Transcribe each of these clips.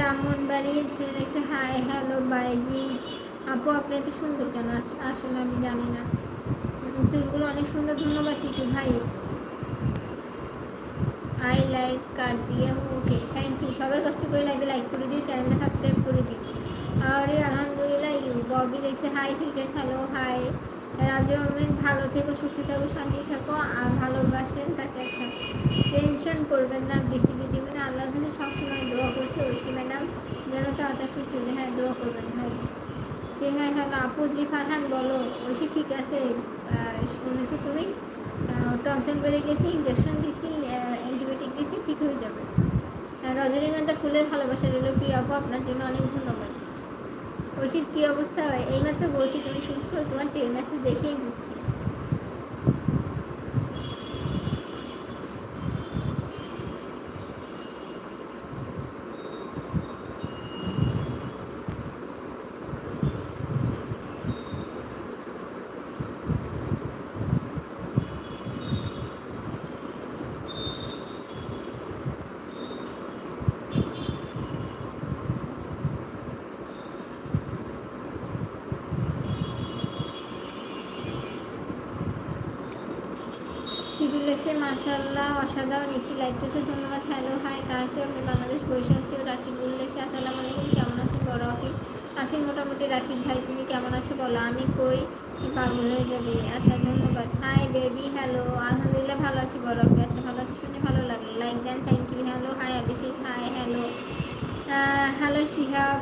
বাড়ির ছেলে লেগেছে হাই হ্যালো বাইজি আপু, আপনি এত সুন্দর কেন? আসলে আমি জানি না। চুলগুলো অনেক সুন্দর, ধন্যবাদ টিটু ভাই। আই লাইক কার্ড দিয়ে ওকে থ্যাংক ইউ সবাই কষ্ট করে লাইভে লাইক করে দিও চ্যানেলটা সাবস্ক্রাইব করে দিও। আর, আলহামদুলিল্লাহ ইউ ববি দেখছে হাই সুইটেন হ্যালো হাই রাজু আহমেদ ভালো থেকো, সুখী থাকো শান্তি থাকো, আর ভালোবাসেন তাকে আচ্ছা। টেনশন করবেন না বৃষ্টি দিদি মানে আল্লাহর কাছে সবসময় দোয়া করছে ঐশী ম্যাডাম, যেন তাড়াতাড়ি সুস্থ হয়ে হ্যাঁ দোয়া করবেন, ভাই। সে হ্যাঁ হ্যাঁ আপু, জি, ফারহান, বলো। ঐশী ঠিক আছে শুনেছো তুমি? টনসেল বেড়ে গেছি ইঞ্জেকশন দিছি অ্যান্টিবায়োটিক দিছি, ঠিক হয়ে যাবে। রজনীগন্ধা ফুলের ভালোবাসা রইল প্রিয় আপু, আপনার জন্য অনেক ধন্যবাদ। ঐশীর কী অবস্থা? হয় এইমাত্র বলছি, তুমি সুস্থ তোমার মেসেজ দেখেই বুঝছি। টিটু লেখছে মাশাল্লাহ অসাধারণ একটি লাইভ টোসে ধন্যবাদ। হ্যালো হাই কাছে আমি বাংলাদেশ বসে আছি ও রাকিবুল লেখছে আসসালামু আলাইকুম, কেমন আছেন? বড় আপি আছি মোটামুটি রাকিব ভাই, তুমি কেমন আছো বলো? আমি কই? পাগল হয়ে যাবে? আচ্ছা ধন্যবাদ। হাই বেবি হ্যালো আলহামদুলিল্লাহ ভালো আছি বড় আপি। আচ্ছা ভালো আছি শুনে ভালো লাগল। Like then thank you hello hi Abhishek. Hi hello hello Shihab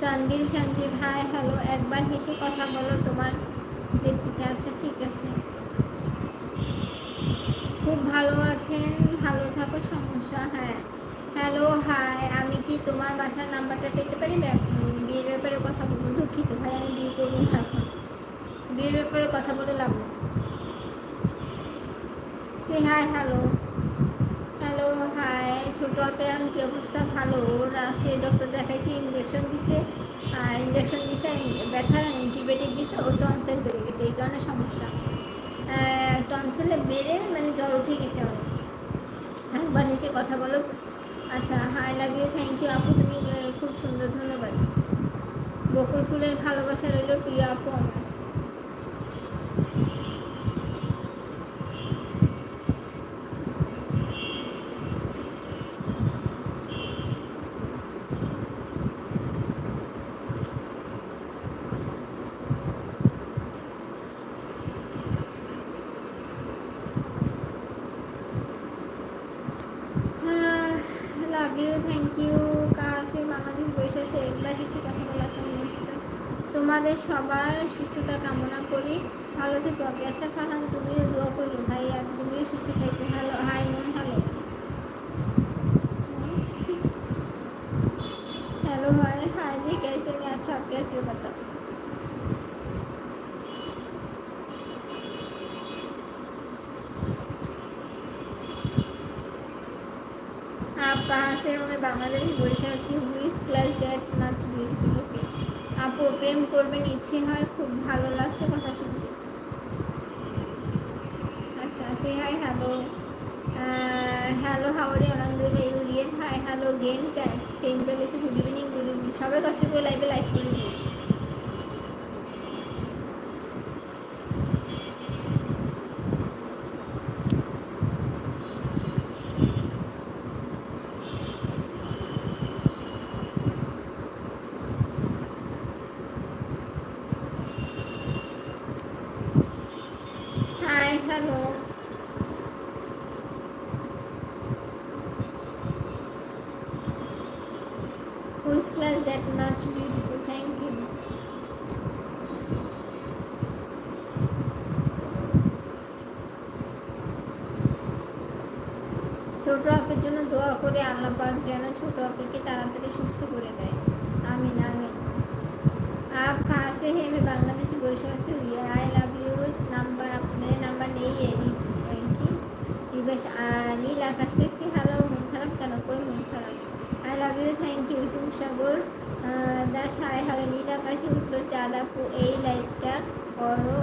সানদিল Sanjib. Hi hello একবার হেসে কথা বলো তোমার দেখতে। আচ্ছা ঠিক আছে। খুব ভালো আছেন? ভালো থাকো, সমস্যা হ্যাঁ। হ্যালো হাই আমি কি তোমার বাসার নাম্বারটা পেতে পারি? বিয়ের ব্যাপারে কথা বলব? দুঃখিত ভাই, আমি বিয়ে করব না এখন। বিয়ের ব্যাপারে কথা বলে লাভ সে হাই হ্যালো হ্যালো হাই ছোটো আপে এখন কী অবস্থা? ভালো? ওর আছে ডক্টর দেখাইছি ইঞ্জেকশন দিছে। ইঞ্জেকশন দিছে, ব্যথার অ্যান্টিবায়োটিক দিছে, ওর টনসেল বেড়ে গেছে, এই কারণে সমস্যা। টনসেলে বেড়ে মানে জ্বর উঠে গেছে অনেক একবার হেসে কথা বলো। আচ্ছা hi love you thank you আপু, তুমি খুব সুন্দর, ধন্যবাদ। বকুল ফুলের ভালোবাসা রইল প্রিয় আপু আমার লাভ ইউ থ্যাংক ইউ কাছে বাংলাদেশ বসে আছে একবার হেসে কথা বলাছে আমার সাথে তোমাদের সবার সুস্থতা কামনা করি ভালো থেকো আপনি আচ্ছা ফাহান তুমিও দোয়া করো ভাই আর তুমিও সুস্থ থাকো হ্যালো হাই মন হ্যালো हेलो हाय हाँ जी कैसे मैं अच्छा आप कैसे हो बताओ आप कहाँ से हो मैं बांग्लादेश বসে আছি whose class that much beautiful okay আপু, প্রেম করবেন, ইচ্ছে হয়, খুব ভালো লাগছে কথা শুনতে। আচ্ছা সে হাই হ্যালো হ্যালো হাওড়ে আলহামদুলিল্লাহ ইউরিয়াস হাই হ্যালো গেম চেঞ্জ চলেছে গুড ইভিনিং গুড ইভিনিং সবাই কষ্ট করে লাইভে লাইক করে hi Hello Whose class that much beautiful? Thank you. ছোট আপের জন্য দোয়া করে আল্লাহ পাক যেন ছোট আপেকে তাড়াতাড়ি সুস্থ করে দেয় আমিন আমিন आप कहाँ से हैं मैं बांग्लादेश বরিশাল से हुई है आई लव রিবেশ আ- নীল আকাশ দেখছি। হ্যালো মন খারাপ কেন? কই মন খারাপ? I love you thank you Susagar Das hi hello নীল আকাশে উঠল চাঁদ আপু, এই লাইভটা করো।